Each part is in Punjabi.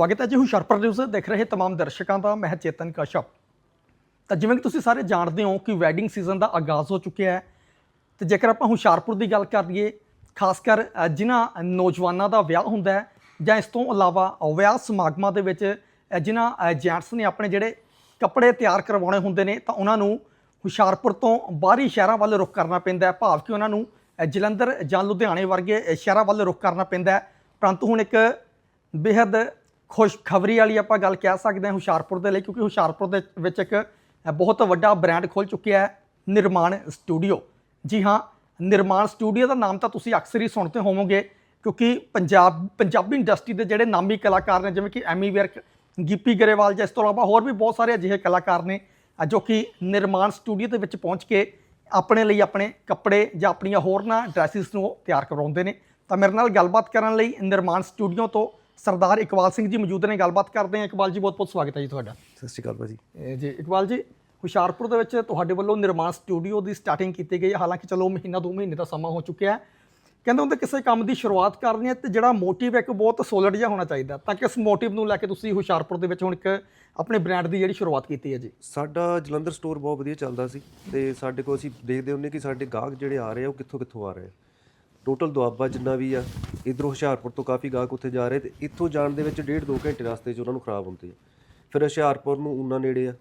ਸਵਾਗਤ ਹੈ ਜੀ। ਹੁਸ਼ਰਪਰ ਨਿਊਜ਼ ਦੇਖ ਰਹੇ तमाम ਦਰਸ਼ਕਾਂ ਦਾ, ਮੈਂ ਚੇਤਨ ਕਸ਼ਪ। ਤਾਂ ਜਿਵੇਂ ਕਿ ਤੁਸੀਂ ਸਾਰੇ ਜਾਣਦੇ ਹੋ ਕਿ ਵੈਡਿੰਗ ਸੀਜ਼ਨ ਦਾ ਆਗਾਜ਼ ਹੋ ਚੁੱਕਿਆ ਹੈ। ਤੇ ਜੇਕਰ ਆਪਾਂ ਹੁਸ਼ਿਆਰਪੁਰ ਦੀ ਗੱਲ ਕਰ ਲਈਏ, ਖਾਸ ਕਰ ਜਿਨ੍ਹਾਂ ਨੌਜਵਾਨਾਂ ਦਾ ਵਿਆਹ ਹੁੰਦਾ ਹੈ ਜਾਂ ਇਸ ਤੋਂ ਇਲਾਵਾ ਵਿਆਹ ਸਮਾਗਮਾਂ ਦੇ ਵਿੱਚ ਜਿਨ੍ਹਾਂ ਜੈਂਟਸ ਨੇ ਆਪਣੇ ਜਿਹੜੇ ਕੱਪੜੇ ਤਿਆਰ ਕਰਵਾਉਣੇ ਹੁੰਦੇ ਨੇ, ਤਾਂ ਉਹਨਾਂ ਨੂੰ ਹੁਸ਼ਿਆਰਪੁਰ ਤੋਂ ਬਾਹਰੀ ਸ਼ਹਿਰਾਂ ਵੱਲ ਰੁਖ ਕਰਨਾ ਪੈਂਦਾ ਹੈ। ਭਾਵ ਕਿ ਉਹਨਾਂ ਨੂੰ ਜਲੰਧਰ ਜਾਂ ਲੁਧਿਆਣੇ ਵਰਗੇ ਸ਼ਹਿਰਾਂ ਵੱਲ ਰੁਖ ਕਰਨਾ ਪੈਂਦਾ ਹੈ। ਪਰੰਤੂ ਹੁਣ ਇੱਕ ਬੇहद ਖੁਸ਼ਖਬਰੀ ਵਾਲੀ ਆਪਾਂ ਗੱਲ ਕਹਿ ਸਕਦੇ ਹਾਂ ਹੁਸ਼ਿਆਰਪੁਰ ਦੇ ਲਈ, ਕਿਉਂਕਿ ਹੁਸ਼ਿਆਰਪੁਰ ਦੇ ਵਿੱਚ ਇੱਕ ਬਹੁਤ ਵੱਡਾ ਬ੍ਰਾਂਡ ਖੁੱਲ ਚੁੱਕਿਆ ਹੈ, ਨਿਰਮਾਣ ਸਟੂਡੀਓ। ਜੀ ਹਾਂ, ਨਿਰਮਾਣ ਸਟੂਡੀਓ ਦਾ ਨਾਮ ਤਾਂ ਤੁਸੀਂ ਅਕਸਰ ਹੀ ਸੁਣਦੇ ਹੋਵੋਗੇ, ਕਿਉਂਕਿ ਪੰਜਾਬ, ਪੰਜਾਬੀ ਇੰਡਸਟਰੀ ਦੇ ਜਿਹੜੇ ਨਾਮੀ ਕਲਾਕਾਰ ਨੇ, ਜਿਵੇਂ ਕਿ ਐਮੀ ਵਿਰਕ, ਗਿੱਪੀ ਗਰੇਵਾਲ ਜਾਂ ਇਸ ਤੋਂ ਇਲਾਵਾ ਹੋਰ ਵੀ ਬਹੁਤ ਸਾਰੇ ਅਜਿਹੇ ਕਲਾਕਾਰ ਨੇ ਜੋ ਕਿ ਨਿਰਮਾਣ ਸਟੂਡੀਓ ਦੇ ਵਿੱਚ ਪਹੁੰਚ ਕੇ ਆਪਣੇ ਲਈ ਆਪਣੇ ਕੱਪੜੇ ਜਾਂ ਆਪਣੀਆਂ ਹੋਰਨਾਂ ਡਰੈਸਿਸ ਨੂੰ ਉਹ ਤਿਆਰ ਕਰਵਾਉਂਦੇ ਨੇ। ਤਾਂ ਮੇਰੇ ਨਾਲ ਗੱਲਬਾਤ ਕਰਨ ਲਈ ਨਿਰਮਾਣ ਸਟੂਡੀਓ ਤੋਂ ਸਰਦਾਰ ਇਕਬਾਲ ਸਿੰਘ ਜੀ ਮੌਜੂਦ ਨੇ ਗੱਲਬਾਤ ਕਰਦੇ ਹਾਂ। ਇਕਬਾਲ ਜੀ ਬਹੁਤ ਬਹੁਤ ਸਵਾਗਤ ਹੈ ਜੀ ਤੁਹਾਡਾ। ਸਤਿ ਸ਼੍ਰੀ ਅਕਾਲ ਭਾਜੀ। ਇਹ ਜੀ ਇਕਬਾਲ ਜੀ ਹੁਸ਼ਿਆਰਪੁਰ ਦੇ ਵਿੱਚ ਤੁਹਾਡੇ ਵੱਲੋਂ ਨਿਰਮਾਣ ਸਟੂਡੀਓ ਦੀ ਸਟਾਰਟਿੰਗ ਕੀਤੀ ਗਈ ਹੈ। ਹਾਲਾਂਕਿ ਚਲੋ ਮਹੀਨਾ ਦੋ ਮਹੀਨੇ ਦਾ ਸਮਾਂ ਹੋ ਚੁੱਕਿਆ ਹੈ। ਕਹਿੰਦੇ ਹੁੰਦੇ ਕਿਸੇ ਕੰਮ ਦੀ ਸ਼ੁਰੂਆਤ ਕਰਨੀ ਹੈ ਤੇ ਜਿਹੜਾ ਮੋਟਿਵ ਇੱਕ ਬਹੁਤ ਸੋਲਿਡ ਜਿਹਾ ਹੋਣਾ ਚਾਹੀਦਾ ਤਾਂ ਕਿਸ ਮੋਟਿਵ ਨੂੰ ਲੈ ਕੇ ਤੁਸੀਂ ਹੁਸ਼ਿਆਰਪੁਰ ਦੇ ਵਿੱਚ ਹੁਣ ਇੱਕ ਆਪਣੇ ਬ੍ਰਾਂਡ ਦੀ ਜਿਹੜੀ ਸ਼ੁਰੂਆਤ ਕੀਤੀ ਹੈ ਜੀ? ਸਾਡਾ ਜਲੰਧਰ ਸਟੋਰ ਬਹੁਤ ਵਧੀਆ ਚੱਲਦਾ ਸੀ ਤੇ ਸਾਡੇ ਕੋਲ ਅਸੀਂ ਦੇਖਦੇ ਹੁੰਨੇ ਕਿ ਸਾਡੇ ਗਾਹਕ ਜਿਹੜੇ ਆ ਰਹੇ ਆ ਉਹ ਕਿੱਥੋਂ ਕਿੱਥੋਂ ਆ ਰਹੇ ਆ। ਟੋਟਲ ਦੁਆਬਾ ਜਿੰਨਾ ਵੀ ਆ, ਇਧਰੋਂ ਹੁਸ਼ਿਆਰਪੁਰ ਤੋਂ ਕਾਫੀ ਗਾਹਕ ਉੱਥੇ ਜਾ ਰਹੇ ਤੇ ਇੱਥੋਂ ਜਾਣ ਦੇ ਵਿੱਚ ਡੇਢ ਦੋ ਘੰਟੇ ਰਸਤੇ 'ਚ ਉਹਨਾਂ ਨੂੰ ਖਰਾਬ ਹੁੰਦੇ ਆ। ਫਿਰ ਹੁਸ਼ਿਆਰਪੁਰ ਨੂੰ ਉਹਨਾਂ ਨੇੜੇ ਆ,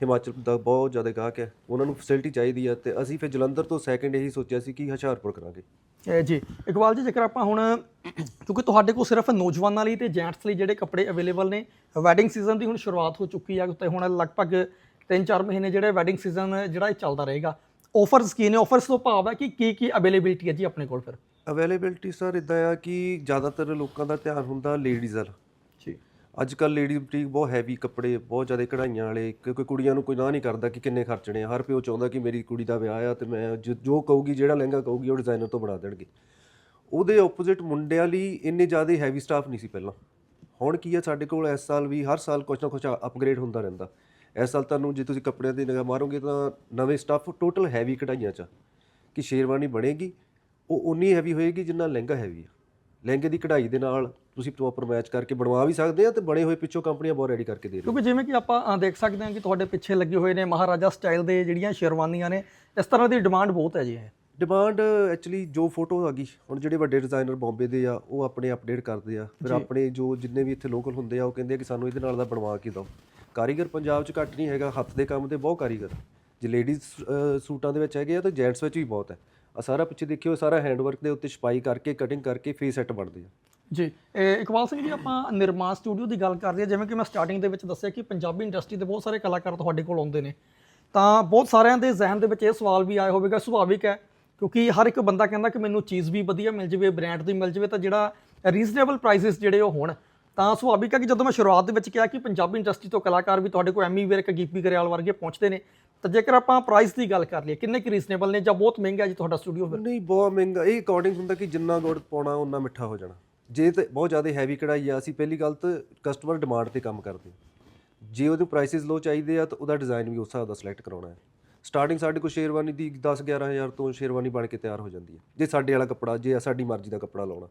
ਹਿਮਾਚਲ ਦਾ ਬਹੁਤ ਜ਼ਿਆਦਾ ਗਾਹਕ ਹੈ ਉਹਨਾਂ ਨੂੰ ਫੈਸਿਲਿਟੀ ਚਾਹੀਦੀ ਆ ਤੇ ਅਸੀਂ ਫਿਰ ਜਲੰਧਰ ਤੋਂ ਸੈਕਿੰਡ ਇਹੀ ਸੋਚਿਆ ਸੀ ਕਿ ਹੁਸ਼ਿਆਰਪੁਰ ਕਰਾਂਗੇ। ਇਹ ਜੀ, ਇਕਬਾਲ ਜੀ, ਜੇਕਰ ਆਪਾਂ ਹੁਣ, ਕਿਉਂਕਿ ਤੁਹਾਡੇ ਕੋਲ ਸਿਰਫ ਨੌਜਵਾਨਾਂ ਲਈ ਤੇ ਜੈਂਟਸ ਲਈ ਜਿਹੜੇ ਕੱਪੜੇ ਅਵੇਲੇਬਲ ਨੇ ਵੈਡਿੰਗ ਸੀਜ਼ਨ ਦੀ ਹੁਣ ਸ਼ੁਰੂਆਤ ਹੋ ਚੁੱਕੀ ਆ ਤੇ ਹੁਣ ਲਗਭਗ 3-4 ਮਹੀਨੇ ਜਿਹੜੇ ਵੈਡਿੰਗ ਸੀਜ਼ਨ ਜਿਹੜਾ ਇਹ ਚੱਲਦਾ ਰਹੇਗਾ। ਆਫਰਸ ਕੀ ਨੇ? ਆਫਰਸ ਤੋਂ ਭਾਵ ਹੈ ਕਿ ਕੀ ਕੀ ਅਵੇਲੇਬਿਲਟੀ ਹੈ ਜੀ ਆਪਣੇ ਕੋਲ ਫਿਰ? ਅਵੇਲੇਬਿਲਟੀ ਸਰ ਇਦਾਂ ਆ ਕਿ ਜ਼ਿਆਦਾਤਰ ਲੋਕਾਂ ਦਾ ਧਿਆਨ ਹੁੰਦਾ ਲੇਡੀਜ਼ ਵੱਲ। ਜੀ। ਅੱਜ ਕੱਲ ਲੇਡੀ ਬੁਟੀਕ ਬਹੁਤ ਹੈਵੀ ਕੱਪੜੇ ਬਹੁਤ ਜ਼ਿਆਦਾ ਕਢਾਈਆਂ ਵਾਲੇ ਕਿਉਂਕਿ ਕੁੜੀਆਂ ਨੂੰ ਕੋਈ ਨਾ ਨਹੀਂ ਕਰਦਾ ਕਿ ਕਿੰਨੇ ਖਰਚਣੇ ਆ। ਹਰ ਪਿਓ ਚਾਹੁੰਦਾ ਕਿ ਮੇਰੀ ਕੁੜੀ ਦਾ ਵਿਆਹ ਆ ਤੇ ਮੈਂ ਜੋ- ਜੋ ਕਹੂਗੀ ਜਿਹੜਾ ਲਹਿੰਗਾ ਕਹੂਗੀ ਉਹ ਡਿਜ਼ਾਈਨਰ ਤੋਂ ਬਣਾ ਦੇਣਗੇ। ਉਹਦੇ ਆਪੋਜ਼ਿਟ ਮੁੰਡਿਆਂ ਲਈ ਇੰਨੇ ਜ਼ਿਆਦਾ ਹੈਵੀ ਸਟਾਫ ਨਹੀਂ ਸੀ ਪਹਿਲਾਂ। ਹੁਣ ਕੀ ਆ ਸਾਡੇ ਕੋਲ ਇਸ ਸਾਲ ਵੀ ਹਰ ਸਾਲ ਕੁਛ ਨਾ ਕੁਛ ਅਪਗ੍ਰੇਡ ਹੁੰਦਾ ਰਹਿੰਦਾ। ਇਸ ਸਾਲ ਤੁਹਾਨੂੰ ਜੇ ਤੁਸੀਂ ਕੱਪੜਿਆਂ ਦੀ ਨਿਗਾਹ ਮਾਰੋਗੇ ਤਾਂ ਨਵੇਂ ਸਟਾਫ ਟੋਟਲ ਹੈਵੀ ਕਢਾਈਆਂ ਚ ਆ। ਕਿ ਸ਼ੇਰਵਾਨੀ ਬਣੇਗੀ ਉਹ ਉਨੀ ਹੈਵੀ ਹੋਏਗੀ ਜਿੰਨਾ ਲਹਿੰਗਾ ਹੈਵੀ ਆ। ਲਹਿੰਗੇ ਦੀ ਕਢਾਈ ਦੇ ਨਾਲ ਤੁਸੀਂ ਪ੍ਰੋਪਰ ਮੈਚ ਕਰਕੇ ਬਣਵਾ ਵੀ ਸਕਦੇ ਆ ਤੇ ਬਣੇ ਹੋਏ ਪਿੱਛੋਂ ਕੰਪਨੀਆਂ ਬਹੁਤ ਰੈਡੀ ਕਰਕੇ ਦੇ ਰਹੀਆਂ। ਕਿਉਂਕਿ ਜਿਵੇਂ ਕਿ ਆਪਾਂ ਅ, ਦੇਖ ਸਕਦੇ ਹਾਂ ਕਿ ਤੁਹਾਡੇ ਪਿੱਛੇ ਲੱਗੇ ਹੋਏ ਨੇ ਮਹਾਰਾਜਾ ਸਟਾਈਲ ਦੇ ਜਿਹੜੀਆਂ ਸ਼ੇਰਵਾਨੀਆਂ ਨੇ ਇਸ ਤਰ੍ਹਾਂ ਦੀ ਡਿਮਾਂਡ ਬਹੁਤ ਹੈ ਜੀ ਇਹ। ਡਿਮਾਂਡ ਐਕਚੁਅਲੀ ਜੋ ਫੋਟੋ ਆ ਗਈ ਹੁਣ ਜਿਹੜੇ ਵੱਡੇ ਡਿਜ਼ਾਈਨਰ ਬੰਬੇ ਦੇ ਆ ਉਹ ਆਪਣੇ ਅਪਡੇਟ ਕਰਦੇ ਆ। ਫਿਰ ਆਪਣੇ ਜੋ ਜਿੰਨੇ ਵੀ ਇੱਥੇ ਲੋਕਲ ਹੁੰਦੇ ਆ ਉਹ ਕਹਿੰਦੇ ਆ ਕਿ ਸਾਨੂੰ ਇਹਦੇ ਨਾਲ ਦਾ ਬਣਵਾ ਕੇ ਦਿਓ। ਕਾਰੀਗਰ ਪੰਜਾਬ 'ਚ ਘੱਟ ਨਹੀਂ ਹੈਗਾ, ਹੱਥ ਦੇ ਕੰਮ 'ਤੇ ਬਹੁਤ ਕਾਰੀਗਰ ਜੇ ਲੇਡੀਜ਼ ਸੂਟਾਂ ਦੇ ਵਿੱਚ ਹੈਗੇ ਆ ਤਾਂ ਜੈਂਟਸ ਵਿੱਚ ਵੀ ਬਹੁਤ ਹੈ। ਆ ਸਾਰਾ ਪਿੱਛੇ ਦੇਖਿਓ ਸਾਰਾ ਹੈਂਡਵਰਕ ਦੇ ਉੱਤੇ ਛਪਾਈ ਕਰਕੇ ਕਟਿੰਗ ਕਰਕੇ ਫੇਸ ਸੈੱਟ ਬਣਦੇ ਆ। ਜੀ ਇਕਬਾਲ ਸਿੰਘ ਜੀ, ਆਪਾਂ ਨਿਰਮਾਣ ਸਟੂਡੀਓ ਦੀ ਗੱਲ ਕਰਦੇ ਹਾਂ। ਜਿਵੇਂ ਕਿ ਮੈਂ ਸਟਾਰਟਿੰਗ ਦੇ ਵਿੱਚ ਦੱਸਿਆ ਕਿ ਪੰਜਾਬੀ ਇੰਡਸਟਰੀ ਦੇ ਬਹੁਤ ਸਾਰੇ ਕਲਾਕਾਰ ਤੁਹਾਡੇ ਕੋਲ ਆਉਂਦੇ ਨੇ। ਤਾਂ ਬਹੁਤ ਸਾਰਿਆਂ ਦੇ ਜ਼ਿਹਨ ਦੇ ਵਿੱਚ ਇਹ ਸਵਾਲ ਵੀ ਆਇਆ ਹੋਵੇਗਾ, ਸੁਭਾਵਿਕ ਹੈ। ਕਿਉਂਕਿ ਹਰ ਇੱਕ ਬੰਦਾ ਕਹਿੰਦਾ ਕਿ ਮੈਨੂੰ ਚੀਜ਼ ਵੀ ਵਧੀਆ ਮਿਲ ਜਾਵੇ ਬ੍ਰਾਂਡ ਦੀ ਮਿਲ ਜਾਵੇ, ਤਾਂ ਜਿਹੜਾ ਰੀਜ਼ਨੇਬਲ ਪ੍ਰਾਈਸਸ ਜਿਹੜੇ ਉਹ ਹੋਣ। ਤਾਂ ਸੁਭਾਵਿਕ ਹੈ ਕਿ ਜਦੋਂ ਮੈਂ ਸ਼ੁਰੂਆਤ ਦੇ ਵਿੱਚ ਕਿਹਾ ਕਿ ਪੰਜਾਬੀ ਇੰਡਸਟਰੀ ਤੋਂ ਕਲਾਕਾਰ ਵੀ ਤੁਹਾਡੇ ਕੋਲ ਐਮੀ ਵਿਰਕ ਗੀਪੀ ਗਰੇਵਾਲ ਵਰਗੇ ਪਹੁੰਚਦੇ ਨੇ, ਤਾਂ ਜੇਕਰ ਆਪਾਂ ਪ੍ਰਾਈਸ ਦੀ ਗੱਲ ਕਰ ਲਈਏ, ਕਿੰਨੇ ਕਿ ਰੀਜ਼ਨੇਬਲ ਨੇ ਜਾਂ ਬਹੁਤ ਮਹਿੰਗਾ ਜੀ ਤੁਹਾਡਾ ਸਟੂਡੀਓ ਫਿਰ? ਨਹੀਂ, ਬਹੁਤ ਮਹਿੰਗਾ। ਇਹ ਅਕੋਰਡਿੰਗ ਹੁੰਦਾ ਕਿ ਜਿੰਨਾ ਗੁੜ ਪਾਉਣਾ ਉਹਨਾਂ ਮਿੱਠਾ ਹੋ ਜਾਣਾ। ਜੇ ਤੇ ਬਹੁਤ ਜ਼ਿਆਦਾ ਹੈਵੀ ਕਢਾਈ ਆ, ਅਸੀਂ ਪਹਿਲੀ ਗੱਲ ਤਾਂ ਕਸਟਮਰ ਡਿਮਾਂਡ ਤੇ ਕੰਮ ਕਰਦੇ ਜੇ ਉਹਦੇ ਪ੍ਰਾਈਸਿਸ ਲੋ ਚਾਹੀਦੇ ਆ, ਤਾਂ ਉਹਦਾ ਡਿਜ਼ਾਈਨ ਵੀ ਉਸ ਹਿਸਾਬ ਦਾ ਸਿਲੈਕਟ ਕਰਾਉਣਾ ਹੈ। ਸਟਾਰਟਿੰਗ ਸਾਡੇ ਕੋਲ ਸ਼ੇਰਵਾਨੀ ਦੀ 10 11000 ਤੋਂ ਸ਼ੇਰਵਾਨੀ ਬਣ ਕੇ ਤਿਆਰ ਹੋ ਜਾਂਦੀ ਹੈ। ਜੇ ਸਾਡੇ ਵਾਲਾ ਕੱਪੜਾ, ਜੇ ਸਾਡੀ ਮਰਜ਼ੀ ਦਾ ਕੱਪੜਾ ਲਾਉਣਾ।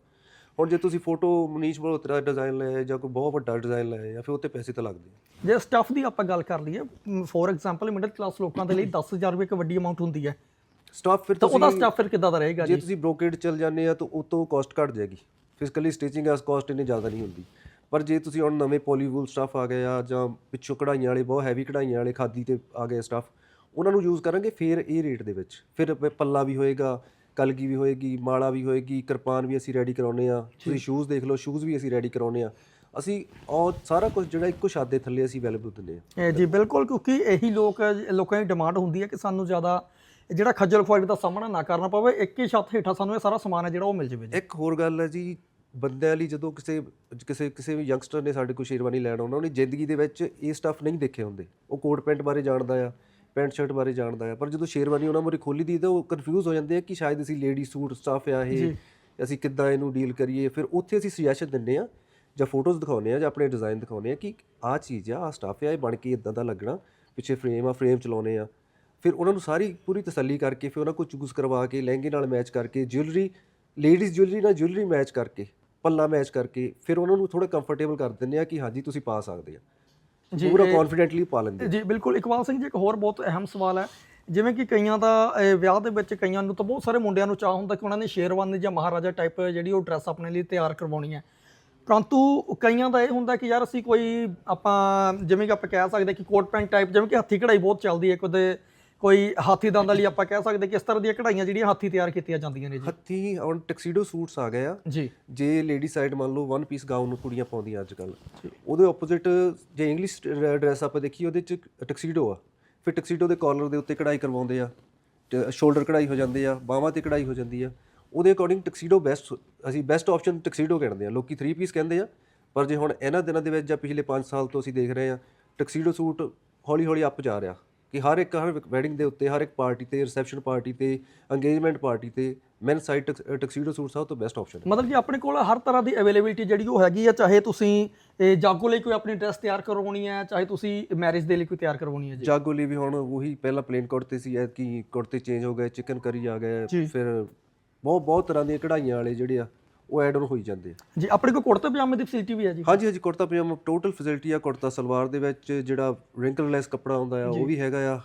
ਹੁਣ ਜੇ ਤੁਸੀਂ ਫੋਟੋ ਮਨੀਸ਼ ਮਲਹੋਤਰਾ ਡਿਜ਼ਾਈਨ ਲਏ ਜਾਂ ਕੋਈ ਬਹੁਤ ਵੱਡਾ ਡਿਜ਼ਾਈਨ ਲਏ ਜਾਂ ਫਿਰ ਉੱਤੇ ਪੈਸੇ ਤਾਂ ਲੱਗਦੇ ਆ। ਜੇ ਸਟੱਫ ਦੀ ਆਪਾਂ ਗੱਲ ਕਰ ਲਈਏ ਫੋਰ ਐਗਜ਼ਾਮਪਲ ਮਿਡਲ ਕਲਾਸ ਲੋਕਾਂ ਦੇ ਲਈ 10000 ਰੁਪਏ ਇੱਕ ਵੱਡੀ ਅਮਾਉਂਟ ਹੁੰਦੀ ਹੈ। ਸਟਾਫ ਫਿਰ ਤਾਂ ਉਹਦਾ ਸਟੱਫ ਫਿਰ ਕਿੱਦਾਂ ਦਾ ਰਹੇਗਾ ਜੇ ਜੀ? ਤੁਸੀਂ ਬ੍ਰੋਕੇਡ ਚਲ ਜਾਂਦੇ ਆ ਤਾਂ ਉਹ ਤੋਂ ਕਾਸਟ ਘਟ ਜਾਏਗੀ। ਫਿਜ਼ੀਕਲੀ ਸਟਿਚਿੰਗ ਐਸ ਕਾਸਟ ਇੰਨੀ ਜ਼ਿਆਦਾ ਨਹੀਂ ਹੁੰਦੀ। ਪਰ ਜੇ ਤੁਸੀਂ ਹੁਣ ਨਵੇਂ ਪੋਲੀਵੂਲ ਸਟਾਫ ਆ ਗਏ ਆ ਜਾਂ ਪਿੱਛੋਂ ਕਢਾਈਆਂ ਵਾਲੇ ਬਹੁਤ ਹੈਵੀ ਕਢਾਈਆਂ ਵਾਲੇ ਖਾਦੀ ਤੇ ਆ ਗਏ ਸਟਾਫ ਉਹਨਾਂ ਨੂੰ ਯੂਜ਼ ਕਰਾਂਗੇ ਫਿਰ ਇਹ ਰੇਟ ਦੇ ਵਿੱਚ। ਫਿਰ ਪੱਲਾ ਵੀ ਹੋਏਗਾ ਕਲਗੀ ਵੀ ਹੋਏਗੀ ਮਾਲਾ ਵੀ ਹੋਏਗੀ ਕਿਰਪਾਨ ਵੀ ਅਸੀਂ ਰੈਡੀ ਕਰਾਉਨੇ ਆ ਤੁਸੀਂ ਸ਼ੂਜ਼ ਦੇਖ ਲਓ ਸ਼ੂਜ਼ ਵੀ ਅਸੀਂ ਰੈਡੀ ਕਰਾਉਨੇ ਆ ਅਸੀਂ ਉਹ ਸਾਰਾ ਕੁਝ ਜਿਹੜਾ ਇੱਕੋ ਛੱਤ ਦੇ ਥੱਲੇ ਅਸੀਂ ਅਵੇਲੇਬਲ ਦਿੰਦੇ ਆ ਜੀ ਬਿਲਕੁਲ ਕਿਉਂਕਿ ਇਹੀ ਲੋਕ ਲੋਕਾਂ ਦੀ ਡਿਮਾਂਡ ਹੁੰਦੀ ਹੈ ਕਿ ਸਾਨੂੰ ਜ਼ਿਆਦਾ ਜਿਹੜਾ ਖੱਜਲ ਖੁਆਰੀ ਦਾ ਸਾਹਮਣਾ ਨਾ ਕਰਨਾ ਪਵੇ ਇੱਕ ਹੀ ਛੱਤ ਹੇਠਾਂ ਸਾਨੂੰ ਇਹ ਸਾਰਾ ਸਮਾਨ ਹੈ ਜਿਹੜਾ ਉਹ ਮਿਲ ਜਾਵੇ ਜੀ। ਇੱਕ ਹੋਰ ਗੱਲ ਹੈ ਜੀ ਬੰਦਿਆਂ ਲਈ ਜਦੋਂ ਕਿਸੇ ਕਿਸੇ ਕਿਸੇ ਵੀ ਯੰਗਸਟਰ ਨੇ ਸਾਡੇ ਕੋਲ ਸ਼ੇਰਵਾਨੀ ਲੈਣ ਆਉਣਾ ਉਹਨੇ ਜ਼ਿੰਦਗੀ ਦੇ ਵਿੱਚ ਇਹ ਸਟੱਫ ਨਹੀਂ ਦੇਖੇ ਹੁੰਦੇ। ਉਹ ਕੋਟ ਪੈਂਟ ਬਾਰੇ ਜਾਣਦਾ ਆ। ਪੈਂਟ ਸ਼ਰਟ ਬਾਰੇ ਜਾਣਦਾ ਆ। ਪਰ ਜਦੋਂ ਸ਼ੇਰਵਾਨੀ ਉਹਨਾਂ ਮੂਹਰੇ ਖੋਲੀ ਦੀ ਤਾਂ ਉਹ ਕਨਫਿਊਜ਼ ਹੋ ਜਾਂਦੇ ਆ ਕਿ ਸ਼ਾਇਦ ਅਸੀਂ ਲੇਡੀ ਸੂਟ ਸਟੱਫ ਆ ਇਹ ਅਸੀਂ ਕਿੱਦਾਂ ਇਹਨੂੰ ਡੀਲ ਕਰੀਏ। ਫਿਰ ਉੱਥੇ ਅਸੀਂ ਸੁਜੈਸ਼ਨ ਦਿੰਦੇ ਆ ਜਾਂ ਫੋਟੋਜ਼ ਦਿਖਾਉਂਦੇ ਆ ਜਾਂ ਆਪਣੇ ਡਿਜ਼ਾਈਨ ਦਿਖਾਉਂਦੇ ਆ ਕਿ ਆਹ ਚੀਜ਼ ਆ ਆਹ ਸਟੱਫ ਆ ਇਹ ਬਣ ਕੇ ਇਦਾਂ ਦਾ ਲੱਗਣਾ ਪਿੱਛੇ ਫਰੇਮ ਆ ਫਰੇਮ ਚਲਾਉਨੇ ਆ। ਫਿਰ ਉਹਨਾਂ ਨੂੰ ਸਾਰੀ ਪੂਰੀ ਤਸੱਲੀ ਕਰਕੇ ਫਿਰ ਉਹਨਾਂ ਕੋਲ ਚੂਜ਼ ਕਰਵਾ ਕੇ ਲਹਿੰਗੇ ਨਾਲ ਮੈਚ ਕਰਕੇ ਜਿਊਲਰੀ ਲੇਡੀਜ਼ ਜਿਊਲਰੀ ਨਾਲ ਜਿਊਲਰੀ ਮੈਚ ਕਰਕੇ ਪੱਲਾ ਮੈਚ ਕਰਕੇ ਫਿਰ ਉਹਨਾਂ ਨੂੰ ਥੋੜਾ ਕੰਫਰਟੇਬਲ ਕਰ ਦਿੰਦੇ ਆ ਕਿ ਹਾਂਜੀ ਤੁਸੀਂ ਪਾ ਸਕਦੇ ਆ। ਪੂਰਾ ਕੌਨਫੀਡੈਂਟਲੀ ਪਾ ਲੈਂਦੇ। ਜੀ ਬਿਲਕੁਲ। ਇਕਬਾਲ ਸਿੰਘ ਜੀ ਇੱਕ ਹੋਰ ਬਹੁਤ ਅਹਿਮ ਸਵਾਲ ਹੈ। ਜਿਵੇਂ ਕਿ ਕਈਆਂ ਦਾ ਵਿਆਹ ਦੇ ਵਿੱਚ ਕਈਆਂ ਨੂੰ ਤਾਂ ਬਹੁਤ ਸਾਰੇ ਮੁੰਡਿਆਂ ਨੂੰ ਚਾਹ ਹੁੰਦਾ ਕਿ ਉਹਨਾਂ ਨੇ ਸ਼ੇਰਵਾਨੀ ਜਾਂ ਮਹਾਰਾਜਾ ਟਾਈਪ ਜਿਹੜੀ ਉਹ ਡਰੈਸ ਆਪਣੇ ਲਈ ਤਿਆਰ ਕਰਵਾਉਣੀ ਹੈ। ਪਰੰਤੂ ਕਈਆਂ ਦਾ ਇਹ ਹੁੰਦਾ ਕਿ ਯਾਰ ਅਸੀਂ ਕੋਈ ਆਪਾਂ ਜਿਵੇਂ ਕਿ ਆਪਾਂ ਕਹਿ ਸਕਦੇ ਕਿ ਕੋਟ ਪੈਂਟ ਟਾਈਪ ਜਿਵੇਂ ਕਿ ਹੱਥੀ ਕਢਾਈ ਬਹੁਤ ਚੱਲਦੀ ਹੈ ਕਦੇ ਕੋਈ ਹਾਥੀ ਦੰਦ ਵਾਲੀ ਆਪਾਂ ਕਹਿ ਸਕਦੇ ਕਿ ਇਸ ਤਰ੍ਹਾਂ ਦੀਆਂ ਕਢਾਈਆਂ ਜਿਹੜੀਆਂ ਹੱਥੀ ਤਿਆਰ ਕੀਤੀਆਂ ਜਾਂਦੀਆਂ ਨੇ ਜੀ। ਹੱਥੀ ਹੁਣ ਟੈਕਸੀਡੋ ਸੂਟਸ ਆ ਗਏ ਆ। ਜੀ। ਜੇ ਲੇਡੀ ਸਾਈਡ ਮੰਨ ਲਓ ਵਨ ਪੀਸ ਗਾਊਨ ਕੁੜੀਆਂ ਪਾਉਂਦੀਆਂ ਅੱਜ ਕੱਲ ਉਹਦੇ ਆਪੋਜ਼ਿਟ ਜੇ ਇੰਗਲਿਸ਼ ਡਰੈਸ ਆਪਾਂ ਦੇਖੀ ਉਹਦੇ ਚ ਟੈਕਸੀਡੋ ਆ। ਫਿਰ ਟੈਕਸੀਡੋ ਦੇ ਕਾਲਰ ਦੇ ਉੱਤੇ ਕਢਾਈ ਕਰਵਾਉਂਦੇ ਆ ਸ਼ੋਲਡਰ ਕਢਾਈ ਹੋ ਜਾਂਦੇ ਆ ਬਾਹਾਂ ਤੇ ਕਢਾਈ ਹੋ ਜਾਂਦੀ ਆ। ਉਹਦੇ ਅਕੋਰਡਿੰਗ ਟੈਕਸੀਡੋ ਬੈਸਟ ਅਸੀਂ ਬੈਸਟ ਆਪਸ਼ਨ ਟੈਕਸੀਡੋ ਕਹਿੰਦੇ ਆ। ਲੋਕੀ 3 ਪੀਸ ਕਹਿੰਦੇ ਆ ਪਰ ਜੇ ਹੁਣ ਇਹਨਾਂ ਦਿਨਾਂ ਦੇ ਵਿੱਚ ਜਾਂ ਪਿਛਲੇ 5 ਸਾਲ ਤੋਂ ਅਸੀਂ ਦੇਖ ਰਹੇ ਆ ਟੈਕਸੀਡੋ ਸੂਟ ਹੌਲੀ ਹੌਲੀ ਅੱਪ ਜਾ ਰਿਹਾ। ਕਿ ਹਰ ਇੱਕ ਹਰ ਵੈਡਿੰਗ ਦੇ ਉੱਤੇ ਹਰ ਇੱਕ ਪਾਰਟੀ ਤੇ ਰਿਸੈਪਸ਼ਨ ਪਾਰਟੀ ਤੇ ਅੰਗੇਜਮੈਂਟ ਪਾਰਟੀ ਤੇ ਮੈਨ ਸਾਈਡ ਟੈਕਸੀਡੋ ਸੂਟ ਸਭ ਤੋਂ ਬੈਸਟ ਆਪਸ਼ਨ ਹੈ ਮਤਲਬ ਕਿ ਆਪਣੇ ਕੋਲ ਹਰ ਤਰ੍ਹਾਂ ਦੀ ਅਵੇਲੇਬਿਲਿਟੀ ਜਿਹੜੀ ਉਹ ਹੈਗੀ ਆ ਚਾਹੇ ਤੁਸੀਂ ਇਹ ਜਾਗੋ ਲਈ ਕੋਈ ਆਪਣੀ ਡਰੈਸ ਤਿਆਰ ਕਰਵਾਉਣੀ ਹੈ ਚਾਹੇ ਤੁਸੀਂ ਮੈਰਿਜ ਦੇ ਲਈ ਕੋਈ ਤਿਆਰ ਕਰਵਾਉਣੀ ਹੈ ਜੀ ਜਾਗੋ ਲਈ ਵੀ ਹੁਣ ਉਹੀ ਪਹਿਲਾਂ ਪਲੇਨ ਕੁੜਤੇ ਸੀ ਐਤਕੀ ਕੁੜਤੇ ਚੇਂਜ ਹੋ ਗਏ ਚਿਕਨ ਕਰੀ ਆ ਗਏ ਜੀ। ਫਿਰ ਬਹੁਤ ਬਹੁਤ ਤਰ੍ਹਾਂ ਦੀਆਂ ਕਢਾਈਆਂ ਵਾਲੇ ਜਿਹੜੇ ਆ ਉਹ ਐਡ ਆਨ ਹੋਈ ਜਾਂਦੇ ਆ। ਜੀ ਆਪਣੇ ਕੋਲ ਕੁੜਤੇ ਪਜਾਮੇ ਦੀ ਫੈਸਿਲਿਟੀ ਵੀ ਹੈ ਜੀ। ਹਾਂਜੀ ਹਾਂਜੀ ਕੁੜਤਾ ਪਜਾਮਾ ਟੋਟਲ ਫੈਸਿਲਿਟੀ ਆ ਕੁੜਤਾ ਸਲਵਾਰ ਦੇ ਵਿੱਚ ਜਿਹੜਾ ਰਿੰਕਲਲੈਸ ਕੱਪੜਾ ਹੁੰਦਾ ਆ ਉਹ ਵੀ ਹੈਗਾ ਆ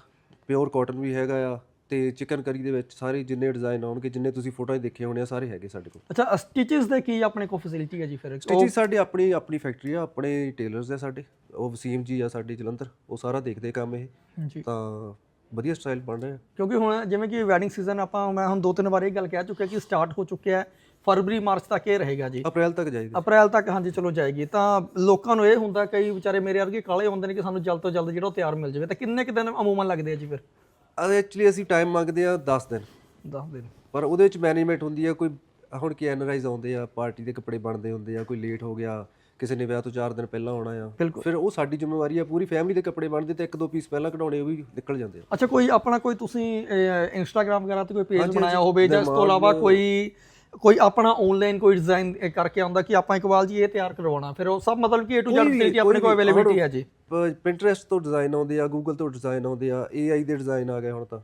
ਪਿਓਰ ਕਾਟਨ ਵੀ ਹੈਗਾ ਆ ਤੇ ਚਿਕਨ ਕਰੀ ਦੇ ਵਿੱਚ ਸਾਰੇ ਜਿੰਨੇ ਡਿਜ਼ਾਈਨ ਆਉਣਗੇ ਜਿੰਨੇ ਤੁਸੀਂ ਫੋਟੋਆਂ ਦੇਖੇ ਹੋਣੇ ਆ ਸਾਰੇ ਹੈਗੇ ਸਾਡੇ ਕੋਲ। ਅੱਛਾ ਸਟਿਚਸ ਦੇ ਕੀ ਆਪਣੇ ਕੋਲ ਫੈਸਿਲਿਟੀ ਹੈ ਜੀ ਫਿਰ? ਸਟਿਚਿੰਗ ਸਾਡੇ ਆਪਣੀ ਆਪਣੀ ਫੈਕਟਰੀ ਆ ਆਪਣੇ ਟੇਲਰਸ ਆ ਸਾਡੇ ਉਹ ਵਸੀਮ ਜੀ ਆ ਸਾਡੇ ਜਲੰਧਰ ਉਹ ਸਾਰਾ ਦੇਖਦੇ ਕੰਮ ਇਹ। ਜੀ। ਤਾਂ ਵਧੀਆ ਸਟਾਈਲ ਬਣ ਰਿਹਾ। ਕਿਉਂਕਿ ਹੁਣ ਜਿਵੇਂ ਕਿ ਵੈਡਿੰਗ ਸੀਜ਼ਨ ਆਪਾਂ ਮੈਂ ਹੁਣ ਦੋ ਤਿੰਨ ਵਾਰ ਇਹ ਗੱਲ ਕਹਿ ਚੁੱਕਿਆ ਕਿ ਸਟਾਰਟ ਹੋ ਚੁੱਕਿਆ ਹੈ ਫਰਵਰੀ ਮਾਰਚ ਤੱਕ ਇਹ ਰਹੇਗਾ ਜੀ। ਅਪ੍ਰੈਲ ਤੱਕ ਜਾਈਦਾ ਅਪ੍ਰੈਲ ਤੱਕ ਹਾਂਜੀ ਚਲੋ ਜਾਏਗੀ। ਤਾਂ ਲੋਕਾਂ ਨੂੰ ਇਹ ਹੁੰਦਾ ਕਈ ਵਿਚਾਰੇ ਮੇਰੇ ਵਰਗੇ ਕਾਲੇ ਹੁੰਦੇ ਨੇ ਕਿ ਸਾਨੂੰ ਜਲਦ ਤੋਂ ਜਲਦ ਜਿਹੜਾ ਉਹ ਤਿਆਰ ਮਿਲ ਜਾਵੇ। ਤਾਂ ਕਿੰਨੇ ਕੁ ਦਿਨ ਅਮੂਮਨ ਲੱਗਦੇ ਆ ਜੀ ਫਿਰ? ਐਕਚੁਅਲੀ ਅਸੀਂ ਟਾਈਮ ਮੰਗਦੇ ਆ 10 ਦਿਨ। ਦੱਸ ਦਿਨ। ਪਰ ਉਹਦੇ ਵਿੱਚ ਮੈਨੇਜਮੈਂਟ ਹੁੰਦੀ ਆ ਕੋਈ ਹੁਣ ਕੀ ਐਨਰਾਈਜ਼ ਆਉਂਦੇ ਆ ਪਾਰਟੀ ਦੇ ਕੱਪੜੇ ਬਣਦੇ ਹੁੰਦੇ ਆ ਕੋਈ ਲੇਟ ਹੋ ਗਿਆ ਕਿਸੇ ਨੇ ਵਿਆਹ ਤੋਂ 4 ਦਿਨ ਪਹਿਲਾਂ ਆਉਣਾ ਆ। ਫਿਰ ਉਹ ਸਾਡੀ ਜ਼ਿੰਮੇਵਾਰੀ ਆ ਪੂਰੀ ਫੈਮਿਲੀ ਦੇ ਕੱਪੜੇ ਬਣਦੇ ਤੇ ਇੱਕ ਦੋ ਪੀਸ ਪਹਿਲਾਂ ਕਢਾਉਣੇ ਉਹ ਵੀ ਨਿਕਲ ਜਾਂਦੇ ਆ। ਅੱਛਾ ਕੋਈ ਆਪਣਾ ਕੋਈ ਤੁਸੀਂ ਇੰਸਟਾਗ੍ਰam ਵਗੈਰਾ ਤੇ ਕੋਈ ਪੇਜ ਬਣਾਇਆ। ਹੋਵੇ ਜਾਂ ਇਸ ਤੋਂ ਇਲਾਵਾ ਕੋਈ ਕੋਈ ਆਪਣਾ ਆਨਲਾਈਨ ਕੋਈ ਡਿਜ਼ਾਈਨ ਕਰਕੇ ਆਉਂਦਾ ਕਿ ਆਪਾਂ ਇਕਬਾਲ ਜੀ ਇਹ ਤਿਆਰ ਕਰਵਾਉਣਾ। ਫਿਰ ਉਹ ਸਭ ਮਤਲਬ ਕਿ A to Z ਫੈਸਿਲਿਟੀ ਆਪਣੇ ਕੋਲ ਅਵੇਲੇਬਿਲਿਟੀ ਹੈ ਜੀ। ਪਿੰਟਰੈਸਟ ਤੋਂ ਡਿਜ਼ਾਈਨ ਆਉਂਦੇ ਆ ਗੂਗਲ ਤੋਂ ਡਿਜ਼ਾਈਨ ਆਉਂਦੇ ਆ AI ਦੇ ਡਿਜ਼ਾਈਨ ਆ ਗਏ ਹੁਣ ਤਾਂ।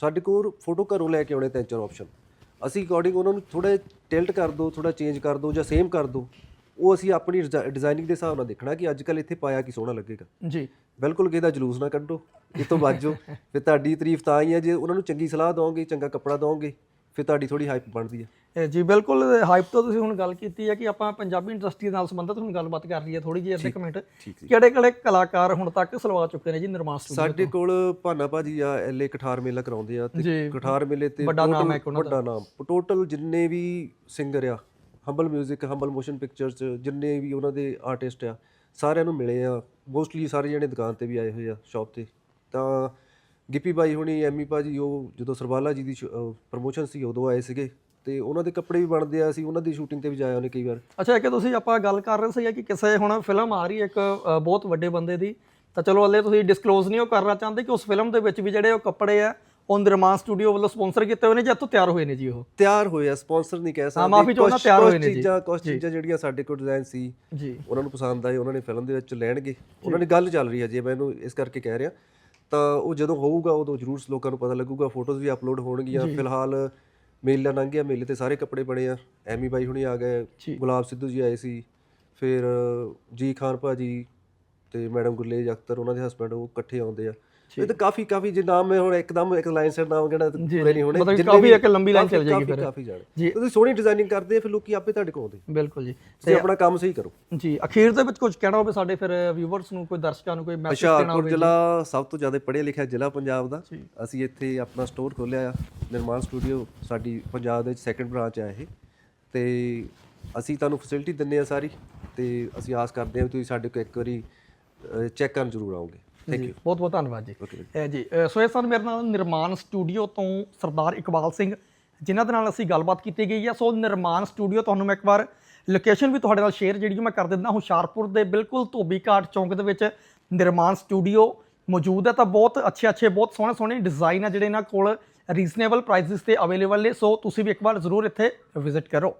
ਸਾਡੇ ਕੋਲ ਫੋਟੋ ਘਰੋਂ ਲੈ ਕੇ ਆਉਣੇ ਤਿੰਨ ਚਾਰ ਆਪਸ਼ਨ ਅਸੀਂ ਅਕੋਰਡਿੰਗ ਉਹਨਾਂ ਨੂੰ ਥੋੜਾ ਟਿਲਟ ਕਰ ਦਿਓ ਥੋੜਾ ਚੇਂਜ ਕਰ ਦਿਓ ਜਾਂ ਸੇਮ ਕਰ ਦਿਓ ਉਹ ਅਸੀਂ ਆਪਣੀ ਡਿਜ਼ਾਈਨਿੰਗ ਦੇ ਹਿਸਾਬ ਨਾਲ ਦੇਖਣਾ ਕਿ ਅੱਜ ਕੱਲ ਇੱਥੇ ਪਾਇਆ ਕੀ ਸੋਹਣਾ ਲੱਗੇਗਾ। ਜੀ। ਬਿਲਕੁਲ ਕਿਸੇ ਦਾ ਜਲੂਸ ਨਾ ਕੱਢੋ ਇਹ ਤੋਂ ਬਾਜੋ ਫਿਰ ਤੁਹਾਡੀ ਤਾਰੀਫ ਤਾਂ ਹੀ ਹੈ ਜੇ ਉਹਨਾਂ ਨੂੰ ਚੰਗੀ ਸਲਾਹ ਦੋਗੇ ਚੰਗਾ ਕੱਪੜਾ ਦੋਗੇ ਫਿਰ ਤੁਹਾਡੀ ਥੋੜੀ ਹਾਈਪ ਬਣਦੀ ਹੈ। ਜੀ ਬਿਲਕੁਲ ਹਾਈਪ ਤੋਂ ਤੁਸੀਂ ਹੁਣ ਗੱਲ ਕੀਤੀ ਹੈ ਕਿ ਆਪਾਂ ਪੰਜਾਬੀ ਇੰਡਸਟਰੀ ਨਾਲ ਸੰਬੰਧਿਤ ਹੁਣ ਗੱਲਬਾਤ ਕਰ ਲਈਏ ਥੋੜੀ ਜਿਹੀ ਅੱਧੇ ਕੁ ਮਿੰਟ। ਕਿਹੜੇ ਕਿਹੜੇ ਕਲਾਕਾਰ ਹੁਣ ਤੱਕ ਸਲਵਾ ਚੁੱਕੇ ਨੇ ਜੀ ਨਿਰਮਾਣ ਸਟੂਡੀਓ ਸਾਡੇ ਕੋਲ ਭਾਨਾ ਭਾਜੀ ਆ ਐਲਏ ਕਠਾਰ ਮੇਲਾ ਕਰਾਉਂਦੇ ਆ। ਤੇ ਕਠਾਰ ਮੇਲੇ ਤੇ ਵੱਡਾ ਨਾਮ ਹੈ ਉਹਨਾਂ ਵੱਡਾ ਨਾਮ। ਟੋਟਲ ਜਿੰਨੇ ਵੀ ਸਿੰਗਰ ਆ ਹੰਬਲ 뮤직 ਹੰਬਲ ਮੋਸ਼ਨ ਪਿਕਚਰਸ ਜਿੰਨੇ ਵੀ ਉਹਨਾਂ ਦੇ ਆਰਟਿਸਟ ਆ ਸਾਰਿਆਂ ਨੂੰ ਮਿਲੇ ਆ। ਮੋਸਟਲੀ ਸਾਰੇ ਜਣੇ ਦੁਕਾਨ ਤੇ ਵੀ ਆਏ ਹੋਏ ਆ ਸ਼ਾਪ ਤੇ। ਤਾਂ ਗਿੱਪੀ ਬਾਈ ਹੁਣੀ ਐਮੀ ਭਾਜੀ ਉਹ ਜਦੋਂ ਸਰਵਾਲਾ ਜੀ ਦੀ ਪ੍ਰੋਮੋਸ਼ਨ ਸੀ ਉਦੋਂ ਆਏ ਸੀਗੇ। ਤੇ ਉਹਨਾਂ ਦੇ ਕੱਪੜੇ ਵੀ ਬਣਦੇ ਆ ਅਸੀਂ ਉਹਨਾਂ ਦੀ ਸ਼ੂਟਿੰਗ ਤੇ ਵੀ ਜਾਏ ਉਹਨੇ ਕਈ ਵਾਰ। ਅੱਛਾ ਇੱਕ ਤੁਸੀਂ ਆਪਾਂ ਗੱਲ ਕਰ ਰਹੇ ਸੀ ਕਿ ਕਿਸੇ ਹੁਣ ਫਿਲਮ ਆ ਰਹੀ ਇੱਕ ਅ, ਬਹੁਤ ਵੱਡੇ ਬੰਦੇ ਦੀ। ਤਾਂ ਚਲੋ ਹਲੇ ਤੁਸੀਂ ਡਿਸਕਲੋਜ਼ ਨਹੀਂ ਉਹ ਕਰਨਾ ਚਾਹੁੰਦੇ ਕਿ ਉਸ ਫਿਲਮ ਦੇ ਵਿੱਚ ਵੀ ਜਿਹੜੇ ਉਹ ਕੱਪੜੇ ਆ ਉਹ ਨਿਰਮਾਣ ਸਟੂਡੀਓ ਵੱਲੋਂ ਸਪਾਂਸਰ ਕੀਤੇ ਹੋਏ ਨੇ ਜਾਂ ਇੱਥੋਂ ਤਿਆਰ ਹੋਏ ਨੇ ਜੀ ਉਹ? ਤਿਆਰ ਹੋਏ ਆ ਸਪਾਂਸਰ ਨਹੀਂ ਕਹਿ ਸਕਦੇ। ਮਾਫ਼ੀ ਚਾਹੁੰਦਾ, ਕੁਛ- ਤਿਆਰ ਹੋਏ ਕੁਛ ਨੇ ਜੀ। ਚੀਜ਼ਾਂ ਕੁਝ ਚੀਜ਼ਾਂ ਜਿਹੜੀਆਂ ਸਾਡੇ ਕੋਲ ਡਿਜ਼ਾਈਨ ਸੀ ਜੀ। ਉਹਨਾਂ ਨੂੰ ਪਸੰਦ ਆਏ ਉਹਨਾਂ ਨੇ ਫਿਲਮ ਦੇ ਵਿੱਚ ਲੈਣਗੇ। ਉਹਨਾਂ ਦੀ ਗੱਲ ਚੱਲ ਰਹੀ ਹੈ ਜੇ ਮੈਂ ਇਹਨੂੰ ਇਸ ਕਰਕੇ ਕਹਿ ਰਿਹਾ। ਤਾਂ ਉਹ ਜਦੋਂ ਹੋਊਗਾ ਉਦੋਂ ਜ਼ਰੂਰ ਲੋਕਾਂ ਨੂੰ ਪਤਾ ਲੱਗੂਗਾ ਫੋਟੋਜ਼ ਵੀ ਅਪਲੋਡ ਹੋਣਗੀਆਂ। ਫਿਲਹਾਲ ਮੇਲਾ ਲੰਘ ਗਿਆ ਮੇਲੇ ਤੇ ਸਾਰੇ ਕੱਪੜੇ ਬਣੇ ਆ। ਐਮੀ ਬਾਈ ਹੁਣੀ ਆ ਗਏ ਗੁਲਾਬ ਸਿੱਧੂ ਜੀ ਆਏ ਸੀ ਫਿਰ ਜੀ ਖਾਨ ਭਾਜੀ ਤੇ ਮੈਡਮ ਗੁਰਲੇਜ ਅਖਤਰ ਉਹਨਾਂ ਦੇ ਹਸਬੰਡ ਉਹ ਇਕੱਠੇ ਆਉਂਦੇ ਆ। ਇਹ ਤਾਂ ਕਾਫੀ ਕਾਫੀ ਜੇ ਨਾਮ ਮੈਂ ਹੁਣ ਇੱਕਦਮ ਇੱਕ ਲਾਈਨ ਸੈਟ ਨਾਮ ਕਿਹੜਾ ਪੂਰੇ ਨਹੀਂ ਹੋਣੇ ਮਤਲਬ ਜਿੰਨੇ ਕਾਫੀ ਇੱਕ ਲੰਬੀ line ਚੱਲ ਜਾਏਗੀ ਫਿਰ। ਕਾਫੀ ਜਾਣੇ। ਜੀ। ਤੁਸੀਂ ਸੋਹਣੀ ਡਿਜ਼ਾਈਨਿੰਗ ਕਰਦੇ ਆ ਫਿਰ ਲੋਕੀ ਆਪੇ ਤੁਹਾਡੇ ਕੋਲ ਆਉਂਦੇ। ਬਿਲਕੁਲ ਜੀ। ਤੁਸੀਂ ਆਪਣਾ ਕੰਮ ਸਹੀ ਕਰੋ। ਜੀ ਅਖੀਰ ਦੇ ਵਿੱਚ ਕੁਝ ਕਹਿਣਾ ਹੋਵੇ ਸਾਡੇ ਫਿਰ ਵਿਊਵਰਸ ਨੂੰ ਕੋਈ ਦਰਸ਼ਕਾਂ ਨੂੰ ਕੋਈ ਮੈਸੇਜ ਦੇਣਾ ਹੋਵੇ ਜ਼ਿਲ੍ਹਾ ਸਭ ਤੋਂ ਜ਼ਿਆਦਾ ਪੜ੍ਹਿਆ ਲਿਖਿਆ ਜ਼ਿਲ੍ਹਾ ਪੰਜਾਬ ਦਾ। ਅਸੀਂ ਇੱਥੇ ਆਪਣਾ ਸਟੋਰ ਖੋਲ੍ਹਿਆ ਆ ਨਿਰਮਾਣ ਸਟੂਡੀਓ ਸਾਡੀ ਪੰਜਾਬ ਦੇ ਵਿੱਚ ਸੈਕੰਡ ਬ੍ਰਾਂਚ ਆ ਇਹ। ਤੇ ਅਸੀਂ ਤੁਹਾਨੂੰ ਫੈਸਿਲਿਟੀ ਦਿੰਨੇ ਆ ਸਾਰੀ ਤੇ ਅਸੀਂ ਆਸ ਕਰਦੇ ਹਾਂ ਤੁਸੀਂ ਸਾਡੇ ਕੋਲ ਇੱਕ ਵਾਰੀ ਚੈੱਕ ਕਰਨ ਜ਼ਰੂਰ ਆਓਗੇ। ਥੈਂਕ ਯੂ ਬਹੁਤ ਬਹੁਤ ਧੰਨਵਾਦ ਜੀ। ਜੀ ਸੋ ਇਹ ਸਨ ਮੇਰੇ ਨਾਲ ਨਿਰਮਾਣ ਸਟੂਡੀਓ ਤੋਂ ਸਰਦਾਰ ਇਕਬਾਲ ਸਿੰਘ ਜਿਨ੍ਹਾਂ ਦੇ ਨਾਲ ਅਸੀਂ ਗੱਲਬਾਤ ਕੀਤੀ ਗਈ ਹੈ ਸੋ ਨਿਰਮਾਣ ਸਟੂਡੀਓ ਤੁਹਾਨੂੰ ਮੈਂ ਇੱਕ ਵਾਰ ਲੋਕੇਸ਼ਨ ਵੀ ਤੁਹਾਡੇ ਨਾਲ ਸ਼ੇਅਰ ਜਿਹੜੀ ਮੈਂ ਕਰ ਦਿੰਦਾ ਹੁਸ਼ਿਆਰਪੁਰ ਦੇ ਬਿਲਕੁਲ ਧੋਬੀ ਘਾਟ ਚੌਂਕ ਦੇ ਵਿੱਚ ਨਿਰਮਾਣ ਸਟੂਡੀਓ ਮੌਜੂਦ ਹੈ। ਤਾਂ ਬਹੁਤ ਅੱਛੇ ਅੱਛੇ ਬਹੁਤ ਸੋਹਣੇ ਸੋਹਣੇ ਡਿਜ਼ਾਈਨ ਆ ਜਿਹੜੇ ਇਹਨਾਂ ਕੋਲ ਰੀਜ਼ਨੇਬਲ ਪ੍ਰਾਈਸਿਸ ਤੇ ਅਵੇਲੇਬਲ ਨੇ। ਸੋ ਤੁਸੀਂ ਵੀ ਇੱਕ ਵਾਰ ਜ਼ਰੂਰ ਇੱਥੇ ਵਿਜ਼ਿਟ ਕਰੋ।